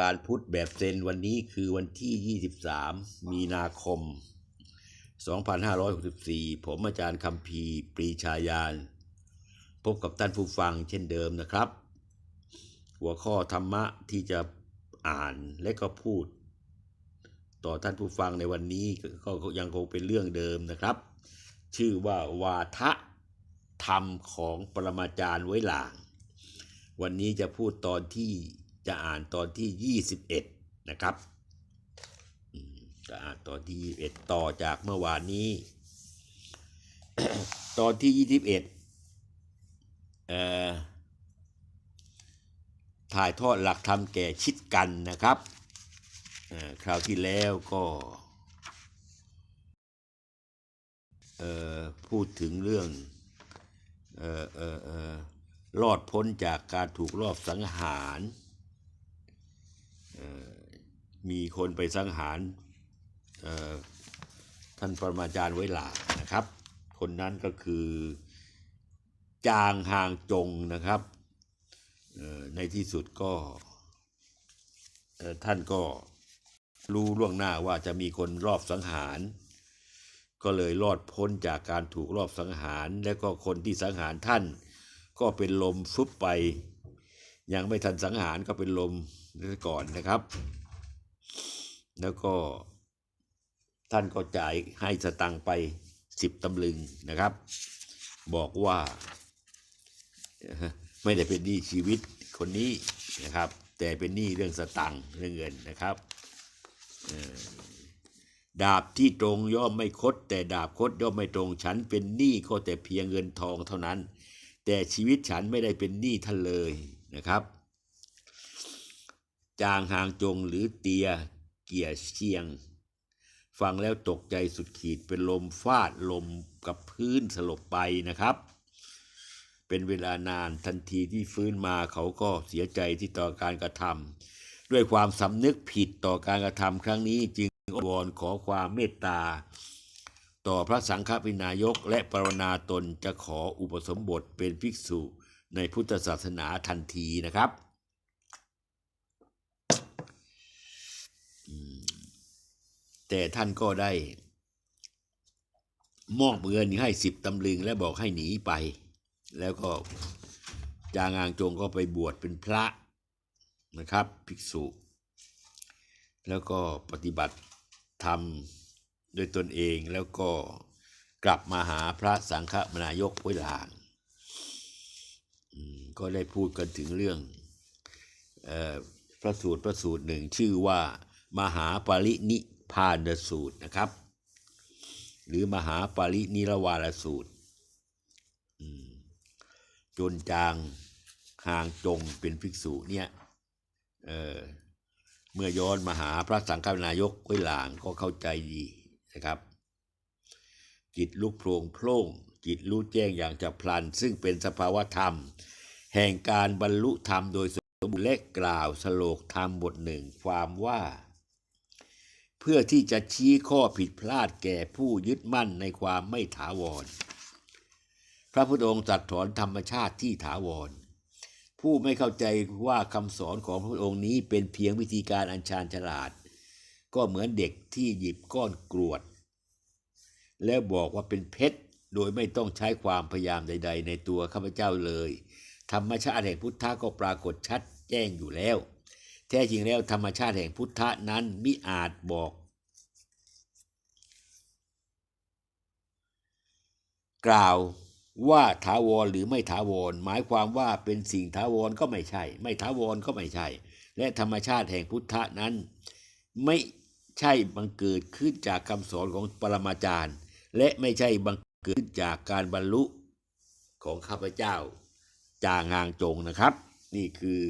การพุทธแบบเซนวันนี้คือวันที่ 23 มีนาคม 2564 ผมอาจารย์คำพีปรีชายาน พบกับท่านผู้ฟังเช่นเดิมนะครับ หัวข้อธรรมะที่จะอ่านและก็พูด ต่อท่านผู้ฟังในวันนี้ก็ก็ยังคงเป็นเรื่องเดิมนะครับ ชื่อว่าวาทะธรรมของปรมาจารย์ไว้หลาง วันนี้จะพูดตอนที่ จะอ่านตอนที่ 21 นะครับจะอ่านตอนที่ 21 ต่อจากเมื่อวานนี้ ตอนที่ 21เอ่อถ่ายทอดหลักธรรมแก่ชิดกันนะครับ คราวที่แล้วก็เออพูดถึงเรื่องเออเออเออรอดพ้นจากการถูกรอบสังหาร มีคนไปสังหารท่านปรมาจารย์ไว้หลานะครับ คนนั้นก็คือ จางฮางจงนะครับ ในที่สุดก็ท่านก็รู้ล่วงหน้าว่าจะมีคนรอบสังหาร ก็เลยรอดพ้นจากการถูกรอบสังหาร และก็คนที่สังหารท่าน ก็เป็นลมฟุบไป ยังไม่ทันสังหารก็เป็นลมก่อนนะครับ แล้วก็ท่านก็จ่ายให้สตังไปสิบตำลึงนะครับ บอกว่าไม่ได้เป็นหนี้ชีวิตคนนี้นะครับ แต่เป็นหนี้เรื่องสตังเรื่องเงินนะครับดาบที่ตรงย่อมไม่คด แต่ดาบคดย่อมไม่ตรงฉันเป็นหนี้ก็แต่เพียงเงินทองเท่านั้น แต่ชีวิตฉันไม่ได้เป็นหนี้ท่านเลย นะครับ จางหางจงหรือเตียเกียเชียง ฟังแล้วตกใจสุดขีดเป็นลมฟาดลมกับพื้นสลบไปนะครับ เป็นเวลานานทันทีที่ฟื้นมาเขาก็เสียใจที่ต่อการกระทำด้วยความสำนึกผิดต่อการกระทำครั้งนี้จึงอวอนขอความเมตตาต่อพระสังฆวินายกและปรณาตนจะขออุปสมบทเป็นภิกษุ ในพุทธศาสนาทันทีนะครับแต่ท่านก็ได้ มอบเงินให้สิบตำลึงและบอกให้หนีไป แล้วก็จางอางจงก็ไปบวชเป็นพระนะครับ ภิกษุ แล้วก็ปฏิบัติธรรมด้วยตนเองแล้วก็กลับมาหาพระสังฆมนายกไว้หลาง ก็ได้พูดกันถึงเรื่องออพระสูตรพระสูตรหนึ่งชื่อว่ามหาปรินิพานสูตรนะครับ หรือมหาปรินิรวารสูตรจนจางหางจงเป็นภิกษุเนี่ยเเมื่อย้อนมาหาพระสังฆนายกไว้หลางก็เข้าใจดีนะครับ จิตลุกโพลงโพล่งจิตรู้แจ้งอย่างจับพลัน ซึ่งเป็นสภาวธรรม แห่งการบรรลุธรรมโดยสมบูรณ์และกล่าวสโลกธรรมบทหนึ่งความว่า เพื่อที่จะชี้ข้อผิดพลาดแก่ผู้ยึดมั่นในความไม่ถาวร พระพุทธองค์ตรัสถอนธรรมชาติที่ถาวร ผู้ไม่เข้าใจว่าคำสอนของพระพุทธองค์นี้เป็นเพียงวิธีการอัญชานฉลาด ก็เหมือนเด็กที่หยิบก้อนกรวด แล้วบอกว่าเป็นเพชรโดยไม่ต้องใช้ความพยายามใด ๆ ในตัวข้าพเจ้าเลย ธรรมชาติแห่งพุทธะก็ปรากฏชัดแจ้งอยู่แล้ว แท้จริงแล้วธรรมชาติแห่งพุทธะนั้นมิอาจบอก กล่าวว่าถาวรหรือไม่ถาวร หมายความว่าเป็นสิ่งถาวรก็ไม่ใช่ ไม่ถาวรก็ไม่ใช่ และธรรมชาติแห่งพุทธะนั้น ไม่ใช่บังเกิดขึ้นจากคำสอนของปรมาจารย์ และไม่ใช่บังเกิดขึ้นจากการบรรลุของข้าพเจ้า จางางจงนะครับ นี่คือ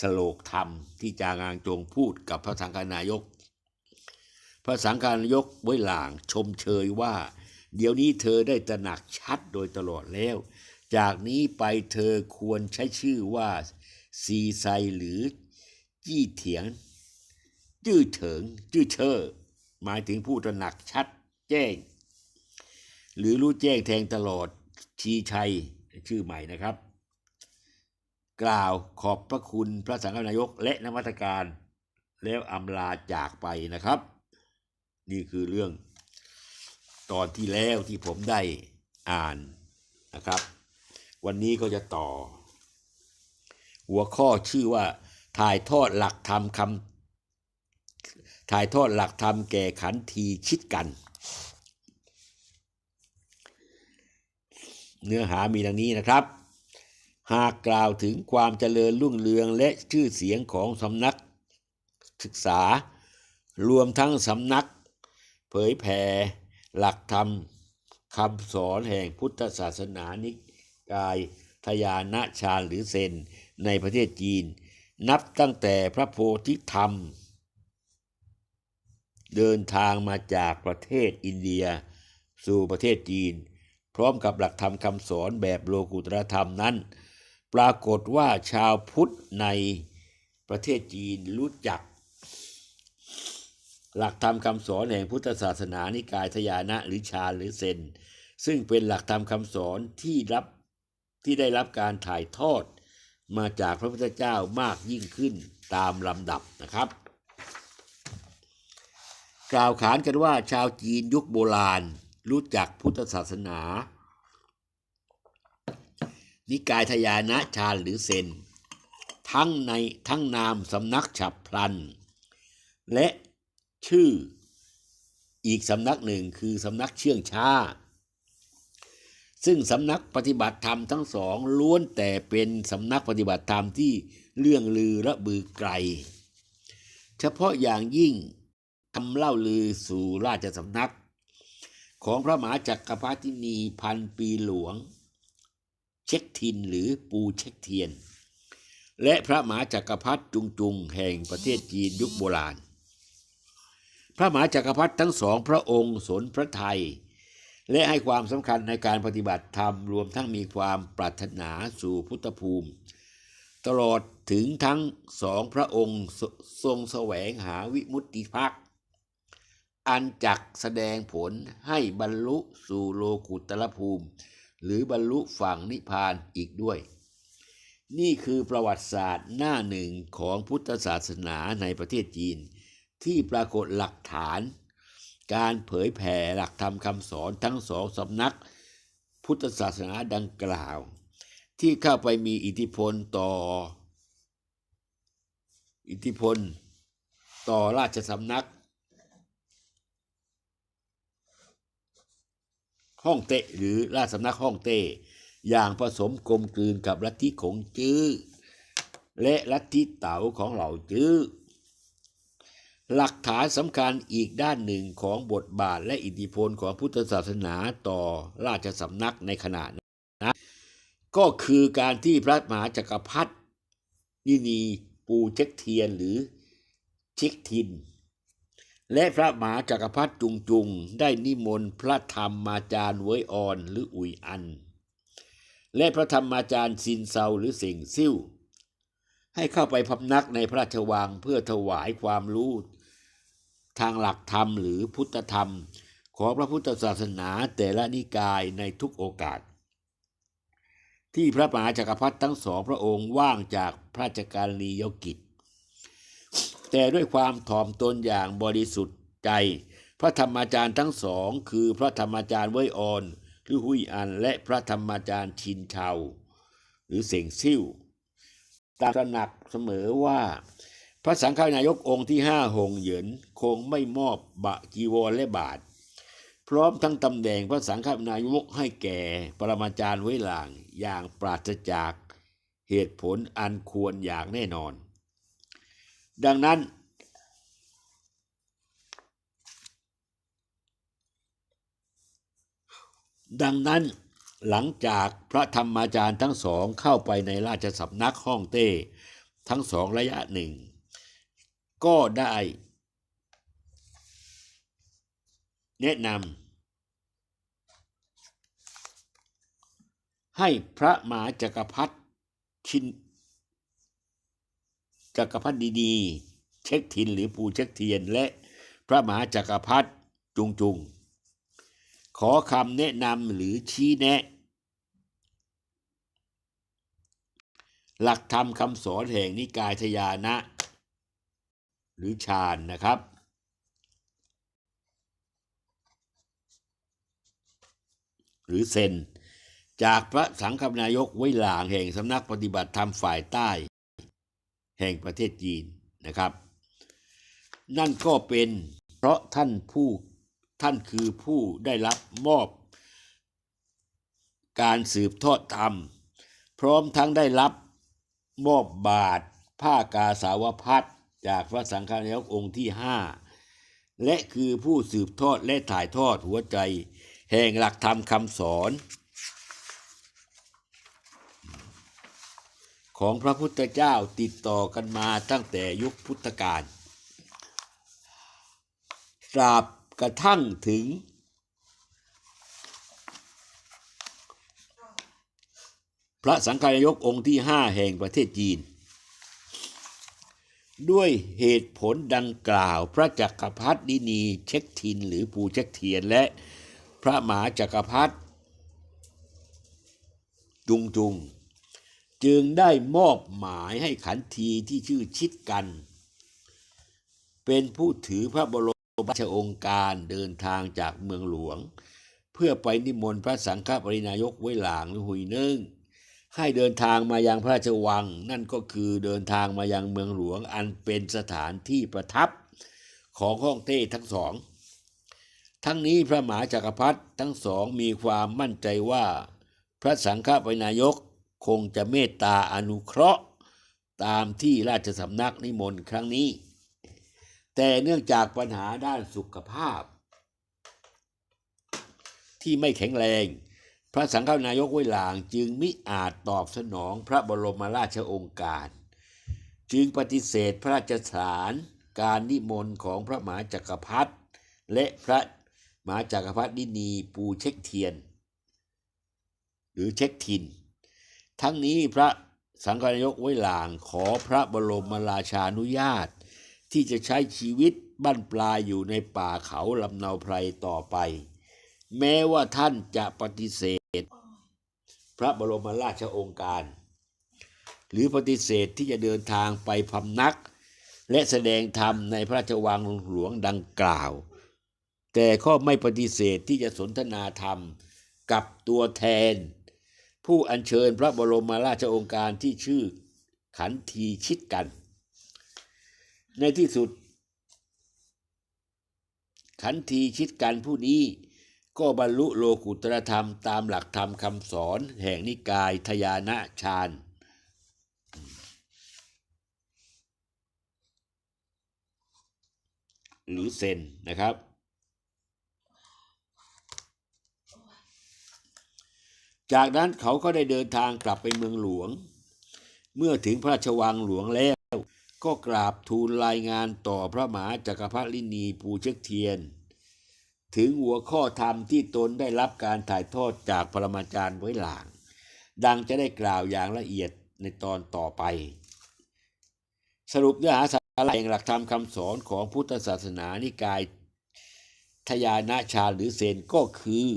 สโลกธรรมที่จางางจงพูดกับพระสังฆนายก พระสังฆนายกไว้หลางชมเชยว่า เดี๋ยวนี้เธอได้ตระหนักชัดโดยตลอดแล้ว จากนี้ไปเธอควรใช้ชื่อว่าซีไซหรือจี้เถียง จื้อเถิง จื้อเชอหมายถึงผู้ตระหนักชัดแจ้ง หรือรู้แจ้งแทงตลอดชีชัยชื่อใหม่นะครับ กล่าวขอบพระคุณพระสังฆนายกและนมัตการ แล้วอำลาจากไปนะครับ นี่คือเรื่องตอนที่แล้วที่ผมได้อ่านนะครับ วันนี้ก็จะต่อ หัวข้อชื่อว่าถ่ายทอดหลักธรรมคำถ่ายทอดหลักธรรมแก่ขันทีชิดกัน เนื้อหามีดังนี้นะครับ หากกล่าวถึงความเจริญรุ่งเรืองและชื่อเสียงของสำนักศึกษา รวมทั้งสำนัก เผยแผ่หลักธรรมคำสอนแห่งพุทธศาสนานิกายทยานะชาญหรือเซนในประเทศจีน นับตั้งแต่พระโพธิธรรม เดินทางมาจากประเทศอินเดีย สู่ประเทศจีน พร้อมกับหลักธรรมคำสอนแบบโลกุตรธรรมนั้น ปรากฏว่าชาวพุทธในประเทศจีนรู้จัก หลักธรรมคำสอนแห่งพุทธศาสนานิกายทยานะหรือชาญหรือเซน ซึ่งเป็นหลักธรรมคำสอนที่รับที่ได้รับการถ่ายทอดมาจากพระพุทธเจ้ามากยิ่งขึ้นตามลำดับนะครับ กล่าวขานกันว่าชาวจีนยุคโบราณรู้จักพุทธศาสนา นิกายทยานะชาญหรือเซน ทั้งในทั้งนามสำนักฉับพลัน และชื่ออีกสำนักหนึ่งคือสำนักเชื่องช้า ซึ่งสำนักปฏิบัติธรรมทั้งสองล้วนแต่เป็นสำนักปฏิบัติธรรมที่เรื่องลือระบือไกล เฉพาะอย่างยิ่งคำเล่าลือสู่ราชสำนัก ของพระมหาจักรพรรดินีพันปีหลวง เช็คทินหรือปูเช็คเทียน และพระมหาจักรพรรดิจุงจุงแห่งประเทศจีนยุคโบราณ พระมหาจักรพรรดิทั้งสองพระองค์สนพระไทย และให้ความสำคัญในการปฏิบัติธรรมรวมทั้งมีความปรารถนาสู่พุทธภูมิ ตลอดถึงทั้งสองพระองค์ทรงแสวงหาวิมุตติภักดิ์อันจักแสดงผลให้บรรลุสู่โลกุตตรภูมิ หรือบรรลุฝั่งนิพพานอีกด้วย นี่คือประวัติศาสตร์หน้าหนึ่งของพุทธศาสนาในประเทศจีน ที่ปรากฏหลักฐาน การเผยแผ่หลักธรรมคำสอนทั้งสองสำนัก พุทธศาสนาดังกล่าว ที่เข้าไปมีอิทธิพลต่อ อิทธิพล ต่อราชสำนัก ห้องเต้หรือราชสำนักห้องเต้อย่างผสมกลมกลืนกับลัทธิของจื้อและลัทธิเต๋าของเหล่าจื้อหลักฐานสำคัญอีกด้านหนึ่งของบทบาทและอิทธิพลของพุทธศาสนาต่อราชสำนักในขณะนั้นก็คือการที่พระมหาจักรพรรดินินีปูเช็คเทียนหรือเช็คทิน และพระมหาจักรพรรดิจุงจุงได้นิมนต์พระธรรมมาจารย์เวยออนหรืออุยอัน และพระธรรมาจารย์ซินเซาหรือเสิงซิ่วให้เข้าไปพำนักในพระราชวังเพื่อถวายความรู้ทางหลักธรรมหรือพุทธธรรม ของพระพุทธศาสนาแต่ละนิกายในทุกโอกาส ที่พระมหาจักรพรรดิทั้งสองพระองค์ว่างจากพระราชการลียกิจ แต่ด้วยความถ่อมตนอย่างบริสุทธิ์ใจ พระธรรมาจารย์ทั้งสอง คือพระธรรมาจารย์เวยออนหรือหุยอัน และพระธรรมาจารย์ชินเชาหรือเสงซิ่วตามตระหนักเสมอว่า พระสังฆนายกองค์ที่ห้าหงเหยินคงไม่มอบบะจีวรและบาท พร้อมทั้งตำแหน่งพระสังฆนายกให้แก่ปรมาจารย์ไว้หลางอย่างปราศจากเหตุผลอันควรอย่างแน่นอน ดังนั้น ดังนั้นหลังจากพระธรรมาจารย์ทั้งสองเข้าไปในราชสำนักห้องเต้ ทั้งสองระยะหนึ่ง ก็ได้แนะนำให้พระมหาจักรพรรดิชิน จักรพรรดิดีๆเช็คทินหรือปูเช็คเทียน และพระมหาจักรพรรดิจุงจุง ขอคำแนะนำหรือชี้แนะ หลักธรรมคำสอนแห่งนิกายทยานะ หรือฌานนะครับหรือเซน จากพระสังฆนายกไว้หลางแห่งสำนักปฏิบัติธรรมฝ่ายใต้ แห่งประเทศจีนนะครับ นั่นก็เป็นเพราะท่านผู้ท่านคือผู้ได้รับมอบ การสืบทอดธรรม พร้อมทั้งได้รับมอบบาทผ้ากาสาวพัดจากพระสังฆนายกองค์ที่ห้าและคือผู้สืบทอดและถ่ายทอดหัวใจ แห่งหลักธรรมคำสอน ของพระพุทธเจ้าติดต่อกันมาตั้งแต่ยุคพุทธกาลตราบกระทั่งถึง พระสังฆายกองค์ที่ห้าแห่งประเทศจีน ด้วยเหตุผลดังกล่าวพระจักรพรรดินีเช็คทินหรือปูเช็คเทียนและพระหมหาจักรพรรดิจุงจุง จึงได้มอบหมายให้ขันทีที่ชื่อชิดกัน เป็นผู้ถือพระบรมราชองค์การเดินทางจากเมืองหลวง เพื่อไปนิมนต์พระสังฆปรินายกไว้หลางหรือหุยเนิ่งให้เดินทางมายังพระราชวัง นั่นก็คือเดินทางมายังเมืองหลวง อันเป็นสถานที่ประทับของฮ่องเต้ทั้งสอง ทั้งนี้พระมหาจักรพรรดิทั้งสองมีความมั่นใจว่า พระสังฆปรินายก คงจะเมตตาอนุเคราะห์ ตามที่ราชสำนักนิมนต์ครั้งนี้ แต่เนื่องจากปัญหาด้านสุขภาพ ที่ไม่แข็งแรง พระสังฆนายกไว้หลางจึงมิอาจตอบสนองพระบรมราชโองการ จึงปฏิเสธพระราชสารการนิมนต์ของพระมหาจักรพรรดิและพระมหาจักรพรรดินีปูเช็คเทียน หรือเช็คทิน ทั้งนี้พระสังฆนายกไว้หลางขอพระบรมราชานุญาต ที่จะใช้ชีวิตบั้นปลายอยู่ในป่าเขาลำเนาไพรต่อไป แม้ว่าท่านจะปฏิเสธ พระบรมราชโองการ หรือปฏิเสธที่จะเดินทางไปพำนัก และแสดงธรรมในพระราชวังหลวงดังกล่าว แต่ก็ไม่ปฏิเสธที่จะสนทนาธรรมกับตัวแทน ผู้อัญเชิญพระบรมราชองค์การที่ชื่อขันทีชิดกัน ในที่สุด ขันทีชิดกันผู้นี้ก็บรรลุโลกุตรธรรมตามหลักธรรมคำสอนแห่งนิกายทยานะฌานหรือเซนนะครับ จากนั้นเขาก็ได้เดินทางกลับไปเมืองหลวง เมื่อถึงพระราชวังหลวงแล้ว ก็กราบทูลรายงานต่อพระมหาจักรพรรดินีปูเชกเทียน ถึงหัวข้อธรรมที่ตนได้รับการถ่ายทอดจากปรมาจารย์ไว้หลาง ดังจะได้กล่าวอย่างละเอียดในตอนต่อไป สรุปเนื้อหาสาระแห่งหลักธรรมคำสอนของพุทธศาสนานิกายทยานะชาหรือเซนก็คือ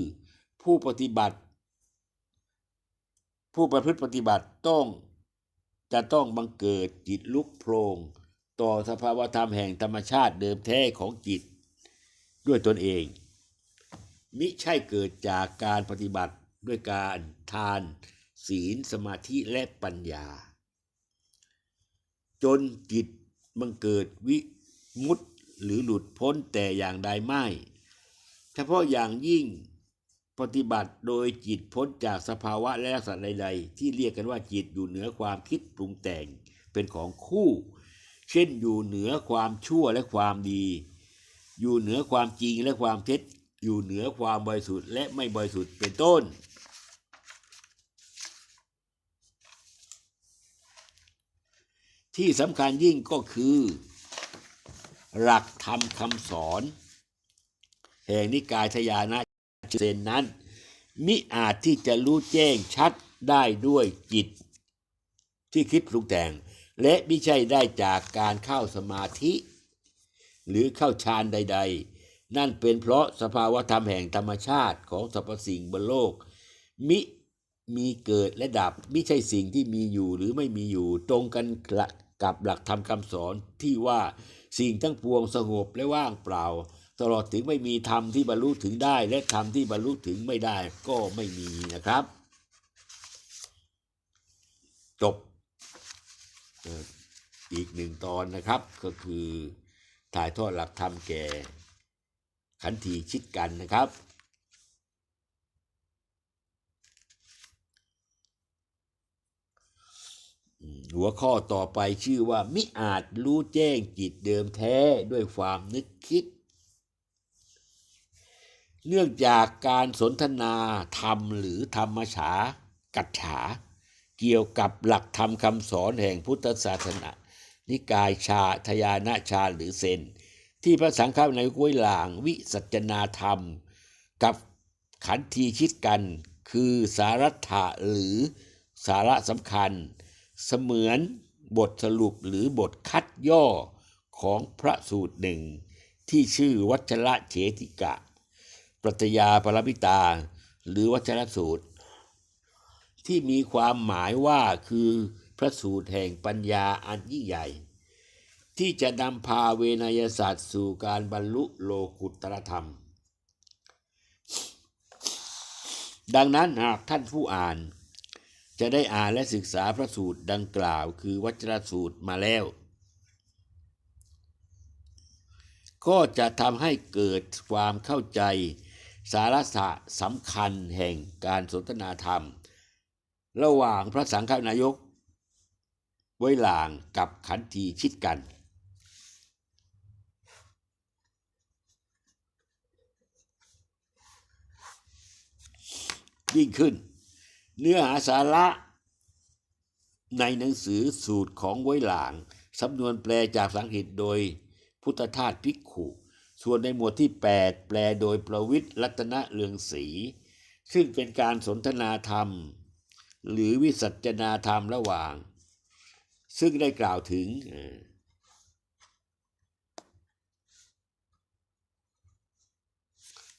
ผู้ปฏิบัติ ผู้ประพฤติปฏิบัติต้องจะต้องบังเกิดจิตลุกโพลงต่อสภาวธรรมแห่งธรรมชาติเดิมแท้ของจิต ด้วยตนเอง มิใช่เกิดจากการปฏิบัติด้วยการทาน ศีลสมาธิและปัญญา จนจิตบังเกิดวิมุตหรือหลุดพ้นแต่อย่างใดไม่ เฉพาะอย่างยิ่ง ปฏิบัติโดยจิตพ้นจากสภาวะและลักษณะใดๆ ที่เรียกกันว่าจิตอยู่เหนือความคิดปรุงแต่งเป็นของคู่ เช่นอยู่เหนือความชั่วและความดี อยู่เหนือความจริงและความเท็จ อยู่เหนือความบริสุทธิ์และไม่บริสุทธิ์เป็นต้น ที่สำคัญยิ่งก็คือ หลักธรรมคำสอน แห่งนิกายทยานะ เซนนั้น มิอาจที่จะรู้แจ้งชัดได้ด้วยจิต ที่คิดปรุงแต่ง และไม่ใช่ได้จากการเข้าสมาธิ หรือเข้าฌานใด ๆ นั่นเป็นเพราะสภาวธรรมแห่งธรรมชาติของสรรพสิ่งบนโลก มิมีเกิดและดับไม่ใช่สิ่งที่มีอยู่หรือไม่มีอยู่ตรงกันกับหลักธรรมคำสอนที่ว่าสิ่งทั้งปวงสงบและว่างเปล่า ตลอดถึงไม่มีธรรมที่บรรลุถึงได้ และธรรมที่บรรลุถึงไม่ได้ก็ไม่มีนะครับ จบอีกหนึ่งตอนนะครับก็คือถ่ายทอดหลักธรรมแก่ ขันทีชิดกันนะครับ หัวข้อต่อไปชื่อว่า มิอาจรู้แจ้งจิตเดิมแท้ด้วยความนึกคิด เนื่องจากการสนทนาธรรมหรือธรรมฉากัจฉา เกี่ยวกับหลักธรรมคำสอนแห่งพุทธศาสนา นิกายชาทยานะชาหรือเซน ที่พระสังฆในกุ้ยหลางวิสัจนาธรรม กับขันทีคิดกันคือสารัตถะหรือสาระสำคัญ เสมือนบทสรุปหรือบทคัดย่อของพระสูตรหนึ่ง ที่ชื่อวัชระเฉติกะ ปรัตยาปรมิตา หรือวัชรสูตร ที่มีความหมายว่าคือพระสูตรแห่งปัญญาอันยิ่งใหญ่ ที่จะนำพาเวนยศาสตร์สู่การบรรลุโลกุตตรธรรม ดังนั้นหากท่านผู้อ่าน จะได้อ่านและศึกษาพระสูตรดังกล่าว คือวัจรสูตรมาแล้วก็จะทำให้เกิดความเข้าใจ สาระสำคัญแห่งการสนทนาธรรม ระหว่างพระสังฆนายกไว้หลางกับขันทีชิดกัน ยิ่งขึ้น เนื้อหาสาระในหนังสือสูตรของไว้หลางสำนวนแปลจากสังกฤษโดยพุทธทาสภิกขุ ส่วนในหมวดที่ 8 แปลโดยประวิทย์รัตนเลืองศรีซึ่งเป็นการสนทนาธรรม หรือวิสัชนาธรรมระหว่าง ซึ่งได้กล่าวถึง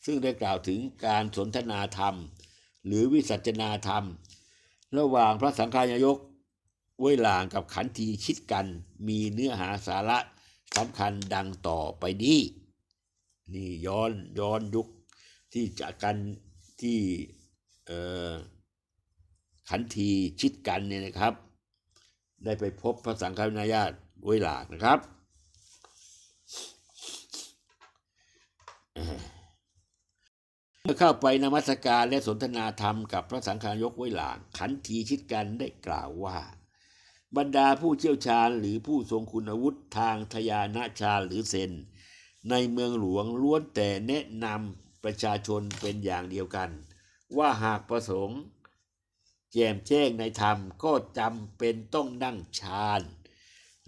ซึ่งได้กล่าวถึงการสนทนาธรรม หรือวิสัชนาธรรม ระหว่างพระสังฆายกเว้ยหลางกับขันทีชิดกันมีเนื้อหาสาระสำคัญดังต่อไปนี้ นี่ย้อนย้อนยุคที่จากกันที่ขันทีชิดกันเนี่ยนะครับ ได้ไปพบพระสังฆนายาตเว้ยหลางนะครับ เมื่อเข้าไปนมัสการและสนทนาธรรมกับพระสังฆายกไว้หลางขันทีชิดกันได้กล่าวว่า บรรดาผู้เชี่ยวชาญหรือผู้ทรงคุณวุฒิทางทยานาชาหรือเซน ในเมืองหลวงล้วนแต่แนะนำประชาชนเป็นอย่างเดียวกัน ว่าหากประสงค์แจมแจ้งในธรรมก็จำเป็นต้องนั่งฌาน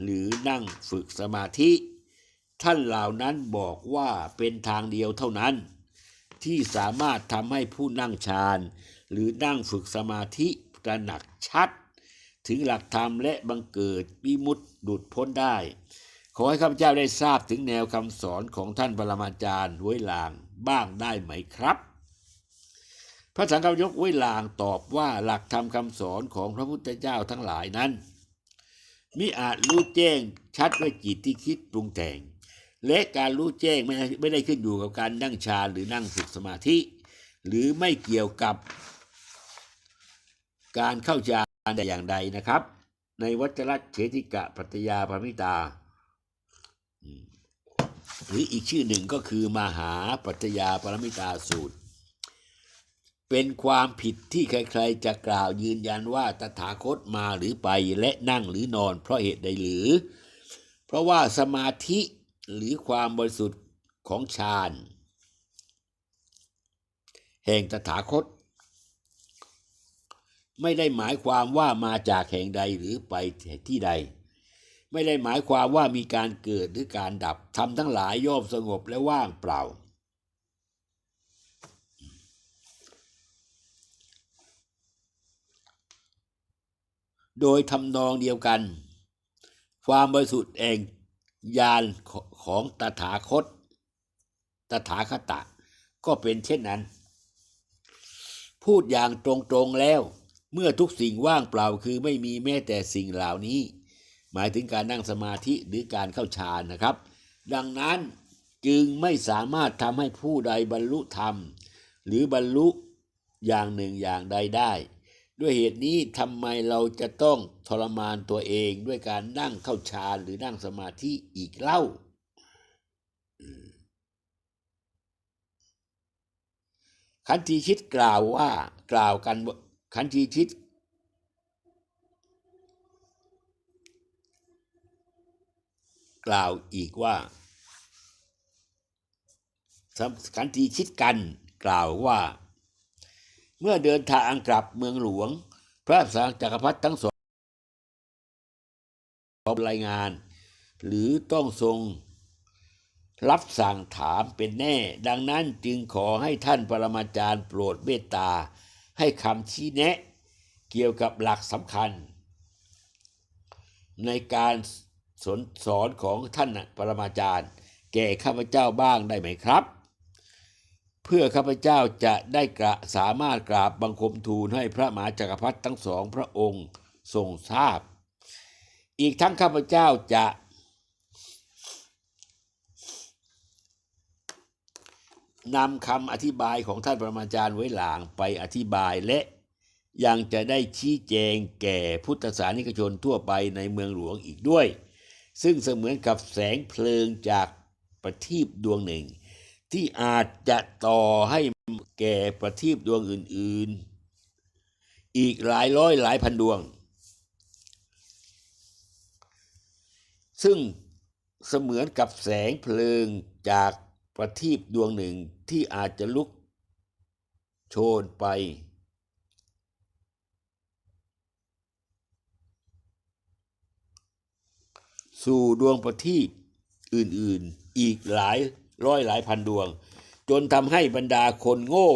หรือนั่งฝึกสมาธิ ท่านเหล่านั้นบอกว่าเป็นทางเดียวเท่านั้น ที่สามารถทำให้ผู้นั่งฌานหรือนั่งฝึกสมาธิตระหนักชัด ถึงหลักธรรมและบังเกิดวิมุตติดุดพ้นได้ ขอให้ข้าพเจ้าได้ทราบถึงแนวคำสอนของท่านปรมาจารย์ไว้ลางบ้างได้ไหมครับ พระสังฆยกไว้ลางตอบว่าหลักธรรมคำสอนของพระพุทธเจ้าทั้งหลายนั้น มิอาจรู้แจ้งชัดด้วยจิตที่คิดปรุงแต่ง และการรู้แจ้งไม่ไม่ได้ขึ้นอยู่กับการนั่งฌานหรือนั่งฝึกสมาธิ หรือไม่เกี่ยวกับการเข้าฌานแต่อย่างใดนะครับ ในวัจรเฉติกะปัตยาพมิตา หรืออีกชื่อหนึ่งก็คือมหาปัตยาปรมิตาสูตร เป็นความผิดที่ใครๆจะกล่าวยืนยันว่าตถาคตมาหรือไปและนั่งหรือนอน เพราะเหตุใดหรือ เพราะว่าสมาธิหรือความบริสุทธิ์ของฌานแห่งตถาคต ไม่ได้หมายความว่ามาจากแห่งใดหรือไปที่ใด ไม่ได้หมายความว่ามีการเกิดหรือการดับทำทั้งหลายย่อมสงบและว่างเปล่า โดยทำนองเดียวกัน ความบริสุทธิ์แห่งญาณของตถาคต ตถาคตะ ก็เป็นเช่นนั้น พูดอย่างตรงๆแล้ว เมื่อทุกสิ่งว่างเปล่าคือไม่มีแม้แต่สิ่งเหล่านี้ หมายถึงการนั่งสมาธิหรือการเข้าฌานนะครับ ดังนั้นจึงไม่สามารถทำให้ผู้ใดบรรลุธรรม หรือบรรลุอย่างหนึ่งอย่างใดได้ ด้วยเหตุนี้ทำไมเราจะต้องทรมานตัวเองด้วยการนั่งเข้าฌานหรือนั่งสมาธิอีกเล่า ขันทีชิตกล่าวว่ากล่าวกันขันทีชิต กล่าวอีกว่าขันทีชิดกันกล่าวว่า เมื่อเดินทางกลับเมืองหลวง พระสังจักรพรรดิทั้งสองรายงาน หรือต้องทรงรับสั่งถามเป็นแน่ ดังนั้นจึงขอให้ท่านปรมาจารย์โปรดเมตตา ให้คำชี้แนะ เกี่ยวกับหลักสำคัญ ในการ สอนสอนของท่านปรมาจารย์ แก่ข้าพเจ้าบ้างได้ไหมครับ เพื่อข้าพเจ้าจะได้กระสามารถกราบบังคมทูลให้พระมหาจักรพรรดิทั้งสองพระองค์ทรงทราบ อีกทั้งข้าพเจ้าจะนำคำอธิบายของท่านปรมาจารย์ไว้หลางไปอธิบายและยังจะได้ชี้แจงแก่พุทธศาสนิกชนทั่วไปในเมืองหลวงอีกด้วย ซึ่งเสมือนกับแสงเพลิงจากประทีปดวงหนึ่ง ที่อาจจะต่อให้แก่ประทีปดวงอื่น ๆ อีกหลายร้อยหลายพันดวง ซึ่งเสมือนกับแสงเพลิงจากประทีปดวงหนึ่งที่อาจจะลุกโชนไป สู่ดวงประทีปอื่นๆ อีกหลายร้อยหลายพันดวง จนทำให้บรรดาคนโง่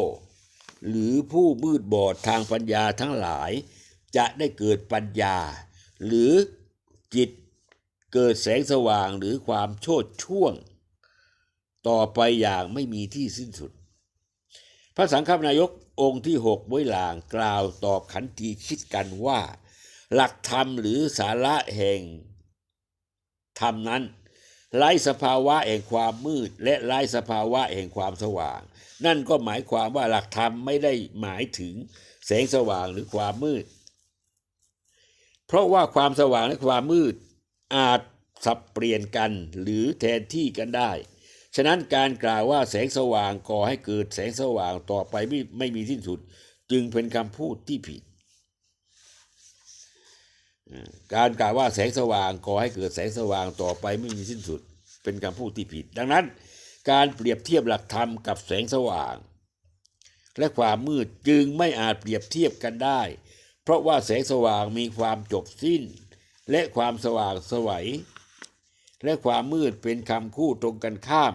หรือผู้มืดบอดทางปัญญาทั้งหลาย จะได้เกิดปัญญา หรือจิตเกิดแสงสว่างหรือความโชดช่วง ต่อไปอย่างไม่มีที่สิ้นสุด พระสังฆนายกองค์ที่หกไว้หลางกล่าวตอบขันทีคิดกันว่า หลักธรรมหรือสาระแห่ง ธรรมนั้นไร้สภาวะแห่งความมืด และไร้สภาวะแห่งความสว่าง นั่นก็หมายความว่าหลักธรรมไม่ได้หมายถึงแสงสว่างหรือความมืด เพราะว่าความสว่างและความมืดอาจสับเปลี่ยนกันหรือแทนที่กันได้ ฉะนั้นการกล่าวว่าแสงสว่างก่อให้เกิดแสงสว่างต่อไปไม่ไม่มีสิ้นสุด จึงเป็นคำพูดที่ผิด การกล่าวว่าแสงสว่างก่อให้เกิดแสงสว่างต่อไปไม่มีสิ้นสุด เป็นคำพูดที่ผิด ดังนั้น การเปรียบเทียบหลักธรรมกับแสงสว่าง และความมืดจึงไม่อาจเปรียบเทียบกันได้ เพราะว่าแสงสว่างมีความจบสิ้น และความสว่างสวัยและความมืดเป็นคำคู่ตรงกันข้าม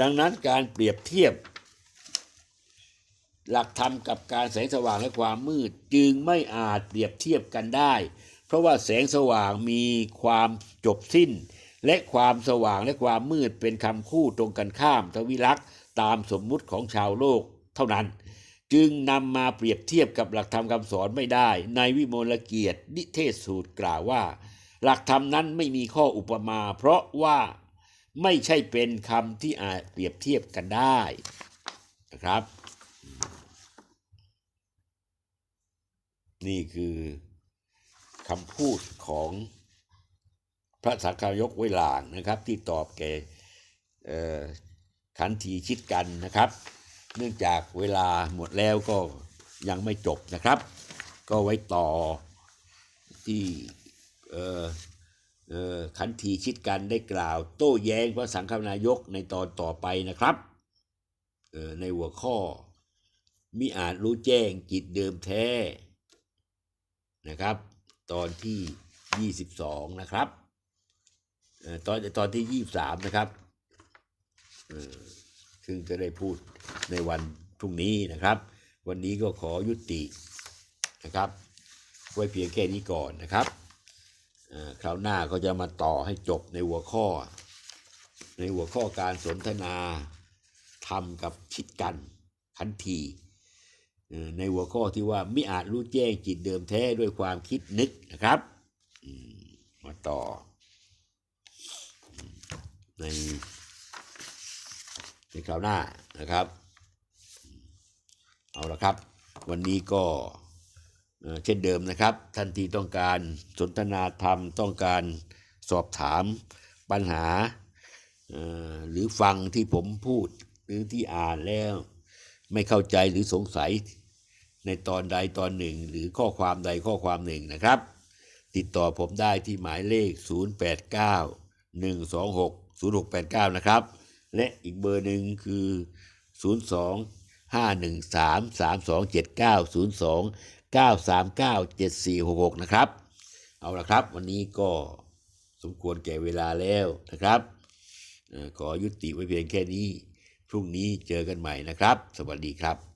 ดังนั้นการเปรียบเทียบ หลักธรรมกับการแสงสว่างและความมืด จึงไม่อาจเปรียบเทียบกันได้ เพราะว่าแสงสว่างมีความจบสิ้น และความสว่างและความมืดเป็นคำคู่ตรงกันข้ามทวิลักษ์ตามสมมุติของชาวโลกเท่านั้น จึงนำมาเปรียบเทียบกับหลักธรรมคำสอนไม่ได้ ในวิมลเกียรตินิเทศสูตรกล่าวว่า หลักธรรมนั้นไม่มีข้ออุปมา เพราะว่า ไม่ใช่เป็นคำที่อาจเปรียบเทียบกันได้นะครับ นี่คือคำพูดของพระสังฆายกไวลางนะครับ ที่ตอบแก่ขันทีชิดกันนะครับ เนื่องจากเวลาหมดแล้วก็ยังไม่จบนะครับ ก็ไว้ต่อที่ ขันทีชิดกันได้กล่าว โต้แย้งพระสังฆนายกในตอนต่อไปนะครับในหัวข้อมิอาจรู้แจ้งจิตเดิมแท้นะครับ ตอนที่ 22 นะครับตอนตอนที่ 23 นะครับซึ่งจะได้พูดในวันพรุ่งนี้นะครับ วันนี้ก็ขอยุตินะครับ ไว้เพียงแค่นี้ก่อนนะครับ คราวหน้าก็จะมาต่อให้จบในหัวข้อ ในหัวข้อการสนทนาทำกับชิดกันขันทีในหัวข้อที่ว่าไม่อาจรู้แจ้งจิตเดิมแท้ด้วยความคิดนึกนะครับมาต่อ ในในคราวหน้านะครับ เอาละครับ วันนี้ก็ เช่นเดิมนะครับ ท่านที่ต้องการสนทนาธรรมต้องการสอบถามปัญหา หรือฟังที่ผมพูดหรือที่อ่านแล้วไม่เข้าใจหรือสงสัยในตอนใดตอนหนึ่ง หรือข้อความใดข้อความหนึ่งนะครับ ติดต่อผมได้ที่หมายเลข 089 126 0689 นะครับ และอีกเบอร์หนึ่งคือ 02 513 3279 02 939 7466 นะครับ เอาละครับ วันนี้ก็สมควรแก่เวลาแล้วนะครับเอ่อขอยุติไว้เพียงแค่นี้ พรุ่งนี้เจอกันใหม่นะครับ สวัสดีครับ